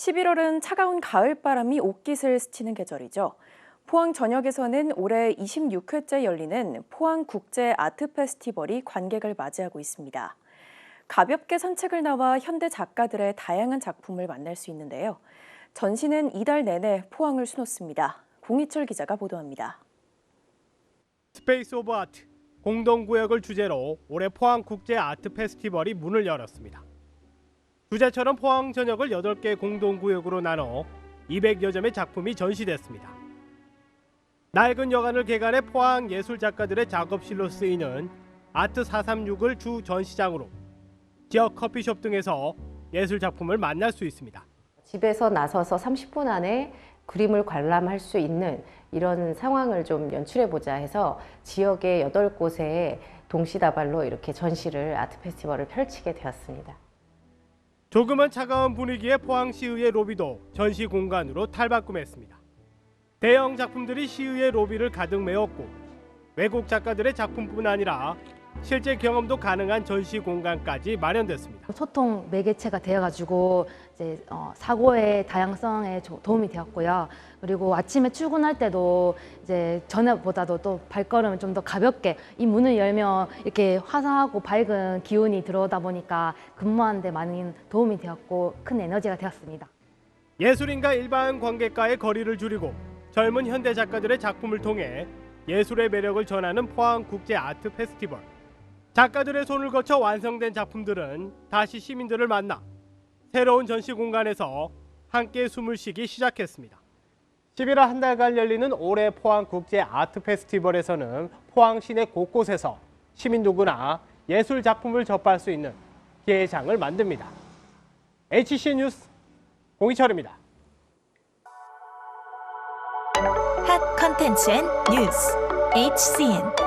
11월은 차가운 가을바람이 옷깃을 스치는 계절이죠. 포항 전역에서는 올해 26회째 열리는 포항 국제 아트 페스티벌이 관객을 맞이하고 있습니다. 가볍게 산책을 나와 현대 작가들의 다양한 작품을 만날 수 있는데요. 전시는 이달 내내 포항을 수놓습니다. 공희철 기자가 보도합니다. 스페이스 오브 아트 공동구역을 주제로 올해 포항 국제 아트 페스티벌이 문을 열었습니다. 주제처럼 포항 전역을 8개 공동구역으로 나눠 200여 점의 작품이 전시됐습니다. 낡은 여관을 개관해 포항 예술 작가들의 작업실로 쓰이는 아트 436을 주 전시장으로 지역 커피숍 등에서 예술 작품을 만날 수 있습니다. 집에서 나서서 30분 안에 그림을 관람할 수 있는 이런 상황을 좀 연출해 보자 해서 지역의 8곳에 동시다발로 이렇게 전시를 아트 페스티벌을 펼치게 되었습니다. 조금은 차가운 분위기의 포항시의회 로비도 전시 공간으로 탈바꿈했습니다. 대형 작품들이 시의회 로비를 가득 메웠고 외국 작가들의 작품뿐 아니라 실제 경험도 가능한 전시 공간까지 마련됐습니다. 소통 매개체가 되어가지고 이제 어, 사고의 다양성에 조- 도움이 되었고요. 그리고 아침에 출근할 때도 이제 전에보다도 또 발걸음을 좀 더 가볍게 이 문을 열면 이렇게 화사하고 밝은 기운이 들어오다 보니까 근무하는데 많은 도움이 되었고 큰 에너지가 되었습니다. 예술인과 일반 관객과의 거리를 줄이고 젊은 현대 작가들의 작품을 통해 예술의 매력을 전하는 포항 국제 아트 페스티벌. 작가들의 손을 거쳐 완성된 작품들은 다시 시민들을 만나 새로운 전시 공간에서 함께 숨을 쉬기 시작했습니다. 11월 한 달간 열리는 올해 포항 국제 아트 페스티벌에서는 포항 시내 곳곳에서 시민 누구나 예술 작품을 접할 수 있는 기회장을 만듭니다. HC 뉴스 공희철입니다. 핫 컨텐츠 앤 뉴스 HCN